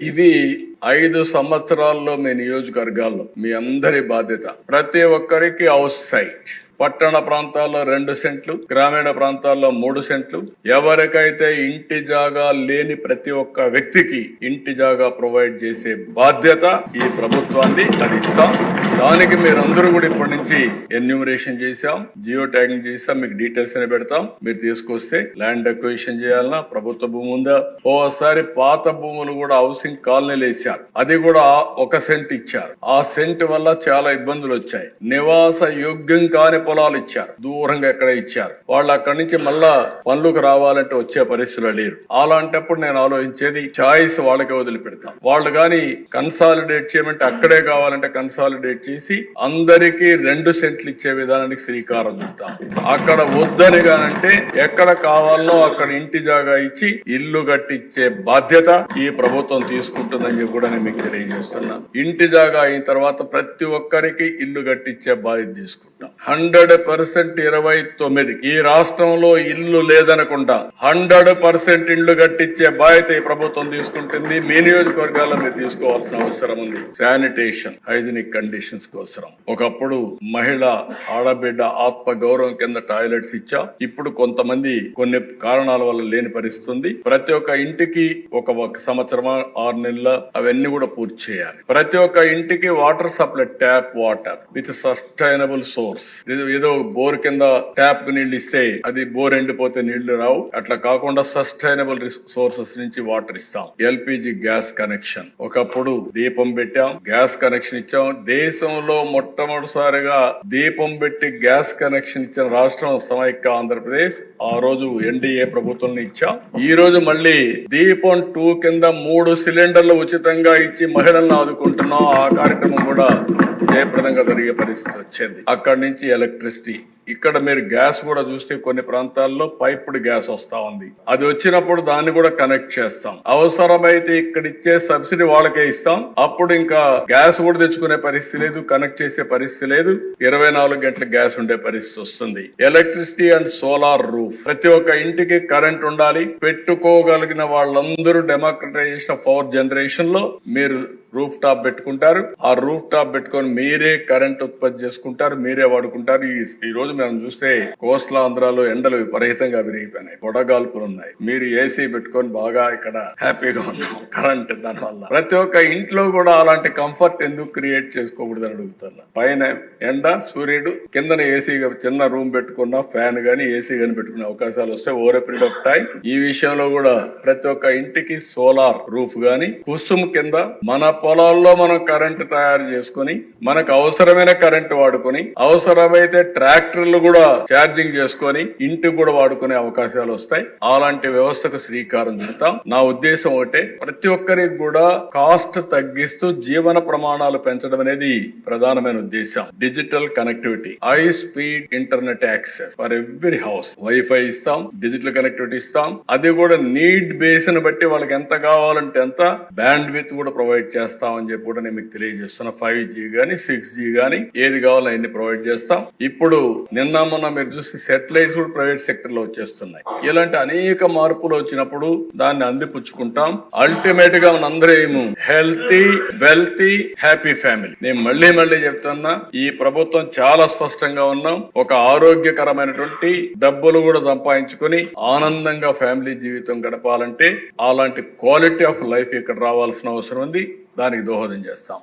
ఇది ఐదు సంవత్సరాల్లో మీ నియోజకవర్గాల్లో మీ అందరి బాధ్యత. ప్రతి ఒక్కరికి అవుట్ సైట్ పట్టణ ప్రాంతాల్లో రెండు సెంట్లు గ్రామీణ ప్రాంతాల్లో మూడు సెంట్లు. ఎవరికైతే ఇంటి జాగా లేని ప్రతి ఒక్క వ్యక్తికి ఇంటి జాగా ప్రొవైడ్ చేసే బాధ్యత ఈ ప్రభుత్వాన్ని అది ఇస్తాం దానికి మీరందరూ కూడా ఇప్పటి నుంచి ఎన్యూమరేషన్ చేశాం జియో ట్యాగింగ్ చేసాం మీకు డీటెయిల్స్ అని పెడతాం. మీరు తీసుకొస్తే ల్యాండ్ అక్విజిషన్ చేయాలన్నా ప్రభుత్వ భూమి ఉందా? ఓసారి పాత భూములు కూడా హౌసింగ్ కాలనీలు వేసారు అది కూడా ఒక సెంట్ ఇచ్చారు. ఆ సెంట్ వల్ల చాలా ఇబ్బందులు వచ్చాయి. నివాస యోగ్యం కాని పొలాలు ఇచ్చారు. దూరంగా ఎక్కడ ఇచ్చారు. వాళ్ళు అక్కడి నుంచి మళ్ళా పనులకు రావాలంటే వచ్చే పరిస్థితులు లేరు. అలాంటప్పుడు నేను ఆలోచించేది చాయిస్ వాళ్ళకే వదిలిపెడతాం. వాళ్ళు గాని కన్సాలిడేట్ చేయమంటే అక్కడే కావాలంటే కన్సాలిడేట్ చేసి అందరికీ రెండు సెంట్లు ఇచ్చే విధానానికి శ్రీకారం చుడతాం అక్కడ వద్దని గానంటే ఎక్కడ కావాలో అక్కడ ఇంటి జాగా ఇచ్చి ఇల్లు కట్టించే బాధ్యత ఈ ప్రభుత్వం తీసుకుంటుందని చెప్పి కూడా నేను మీకు తెలియజేస్తున్నాను. ఇంటి జాగా అయిన తర్వాత ప్రతి ఒక్కరికి ఇల్లు కట్టించే బాధ్యత తీసుకుంటాం. హండ్రెడ్ హండ్రెడ్ పర్సెంట్ ఇరవై తొమ్మిది ఈ రాష్ట్రంలో ఇల్లు లేదనకుండా హండ్రెడ్ పర్సెంట్ ఇల్లు కట్టించే బాధ్యత ఈ ప్రభుత్వం తీసుకుంటుంది. మీ నియోజకవర్గాల్లో మీరు తీసుకోవాల్సిన అవసరం ఉంది. శానిటేషన్ హైజీనిక్ కండిషన్స్ కోసం. ఒకప్పుడు మహిళ ఆడబిడ్డ ఆత్మ గౌరవం కింద టాయిలెట్స్ ఇచ్చా. ఇప్పుడు కొంతమంది కొన్ని కారణాల వల్ల లేని పరిస్థితుంది. ప్రతి ఒక్క ఇంటికి ఒక ఒక సంవత్సరం ఆరు నెలల అవన్నీ కూడా పూర్తి చేయాలి. ప్రతి ఒక్క ఇంటికి water supply tap water. With sustainable source. ఏదో బోర్ కింద ట్యాప్ నీళ్ళు ఇస్తే అది బోర్ ఎండిపోతే నీళ్ళు రావు. అట్లా కాకుండా సస్టైనబుల్ సోర్సెస్ నుంచి వాటర్ ఇస్తాం. LPG gas connection. ఒకప్పుడు దీపం పెట్టాం గ్యాస్ కనెక్షన్ ఇచ్చాం. దేశంలో మొట్టమొదటిసారిగా దీపం పెట్టి గ్యాస్ కనెక్షన్ ఇచ్చిన రాష్ట్రం సమైక్య ఆంధ్రప్రదేశ్. ఆ రోజు ఎన్డీఏ ప్రభుత్వం ఇచ్చాం. ఈ రోజు మళ్ళీ దీపం టూ కింద మూడు సిలిండర్లు ఉచితంగా ఇచ్చి మహిళలను ఆదుకుంటున్నాం. ఆ కార్యక్రమం కూడా జయప్రదంగా జరిగే పరిస్థితి వచ్చింది. అక్కడి నుంచి ఎలక్ట్రిసిటీ ఇక్కడ మీరు గ్యాస్ కూడా చూస్తే కొన్ని ప్రాంతాల్లో పైప్డ్ గ్యాస్ వస్తా ఉంది. అది వచ్చినప్పుడు దాన్ని కూడా కనెక్ట్ చేస్తాం. అవసరమైతే ఇక్కడ ఇచ్చే సబ్సిడీ వాళ్ళకే ఇస్తాం. అప్పుడు ఇంకా గ్యాస్ కూడా తెచ్చుకునే పరిస్థితి లేదు కనెక్ట్ చేసే పరిస్థితి లేదు. ఇరవై నాలుగు గంటల గ్యాస్ ఉండే పరిస్థితి వస్తుంది. ఎలక్ట్రిసిటీ అండ్ సోలార్ రూఫ్ ప్రతి ఒక్క ఇంటికి కరెంట్ ఉండాలి. పెట్టుకోగలిగిన వాళ్ళందరూ డెమోక్రటైజేషన్ ఆఫ్ పవర్ జనరేషన్లో మీరు రూఫ్ టాప్ పెట్టుకుంటారు. ఆ రూఫ్ టాప్ పెట్టుకొని మీరే కరెంట్ ఉత్పత్తి చేసుకుంటారు మీరే వాడుకుంటారు. ఈ రోజు మనం చూస్తే కోస్టల్ ఆంధ్రాలో ఎండలు విపరీతంగా విరిగిపోయినాయి. వడగాల్పులు ఉన్నాయి. మీరు ఏసీ పెట్టుకొని బాగా ఇక్కడ హ్యాపీగా ఉన్నాం. కరెంట్ దానివల్ల. ప్రతి ఒక్క ఇంట్లో కూడా అలాంటి కంఫర్ట్ ఎందుకు క్రియేట్ చేసుకోకూడదు అని అడుగుతున్నా. పైన ఎండ సూర్యుడు కిందన ఏసీ చిన్న రూమ్ పెట్టుకున్న ఫ్యాన్ గానీ ఏసీ గానీ పెట్టుకునే అవకాశాలు వస్తే ఓవర్ పీరియడ్ ఆఫ్ టైం ఈ విషయంలో కూడా ప్రతి ఒక్క ఇంటికి సోలార్ రూఫ్ గాని కుసుమ్ కింద మన పొలాల్లో మనం కరెంటు తయారు చేసుకుని మనకు అవసరమైన కరెంటు వాడుకొని అవసరమైతే ట్రాక్టర్లు కూడా ఛార్జింగ్ చేసుకొని ఇంటికి కూడా వాడుకునే అవకాశాలు వస్తాయి. అలాంటి వ్యవస్థకు శ్రీకారం చుడతాం. నా ఉద్దేశం ఒకటే ప్రతి ఒక్కరికి కూడా కాస్ట్ తగ్గిస్తూ జీవన ప్రమాణాలు పెంచడం అనేది ప్రధానమైన ఉద్దేశం digital connectivity high speed internet access for every house. Wifi ఇస్తాం డిజిటల్ కనెక్టివిటీ ఇస్తాం. అది కూడా నీడ్ బేస్ని బట్టి వాళ్ళకి ఎంత కావాలంటే ఎంత బ్యాండ్ విత్ కూడా ప్రొవైడ్ చేస్తాం. చేస్తామని చెప్పి కూడా నేను మీకు తెలియజేస్తున్నా. ఫైవ్ జీ కానీ సిక్స్ జీ కానీ ఏది కావాలో అన్ని ప్రొవైడ్ చేస్తాం. ఇప్పుడు నిన్న మొన్న మీరు చూస్తే సెటిలైట్స్ కూడా ప్రైవేట్ సెక్టర్లో వచ్చేస్తున్నాయి. ఇలాంటి అనేక మార్పులు వచ్చినప్పుడు దాన్ని అందిపుచ్చుకుంటాం. అల్టిమేట్గా మనందరం హెల్తీ వెల్తీ హ్యాపీ ఫ్యామిలీ నేను మళ్ళీ మళ్ళీ చెప్తున్నా ఈ ప్రభుత్వం చాలా స్పష్టంగా ఉన్నాం. ఒక ఆరోగ్యకరమైనటువంటి డబ్బులు కూడా సంపాదించుకొని ఆనందంగా ఫ్యామిలీ జీవితం గడపాలంటే అలాంటి క్వాలిటీ ఆఫ్ లైఫ్ ఇక్కడ రావాల్సిన అవసరం ఉంది. దానికి దోహదం చేస్తాం.